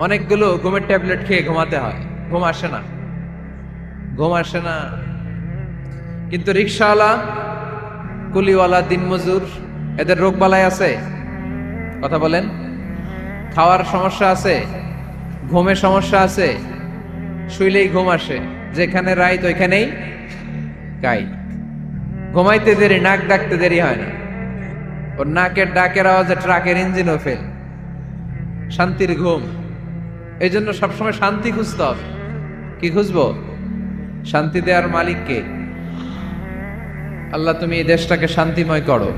অনেকগুলো ঘুমের ট্যাবলেট খেয়ে ঘুমাতে হয়। ঘুম আসে না। ঘুম আসে না। কিন্তু রিক্সাওয়ালা কুলিওয়ালা, দিনমজুর, এদের রোগ বালাই আছে? কথা বলেন। খাওয়ার সমস্যা আছে? ঘুমের সমস্যা আছে? শুইলেই ঘুম আসে। যেখানে রাইত, ওইখানেই গাই। ঘুমাইতে দেরি, নাক ডাকতে দেরি হয় না। ওর নাকের ডাকের আওয়াজে ট্রাকের ইঞ্জিনও ফেল শান্তির ঘুম। এই জন্য সবসময় শান্তি খুঁজতে হবে। কি খুঁজবো? শান্তি দেওয়ার মালিককে আল্লাহ, তুমি এই দেশটাকে শান্তিময় করো।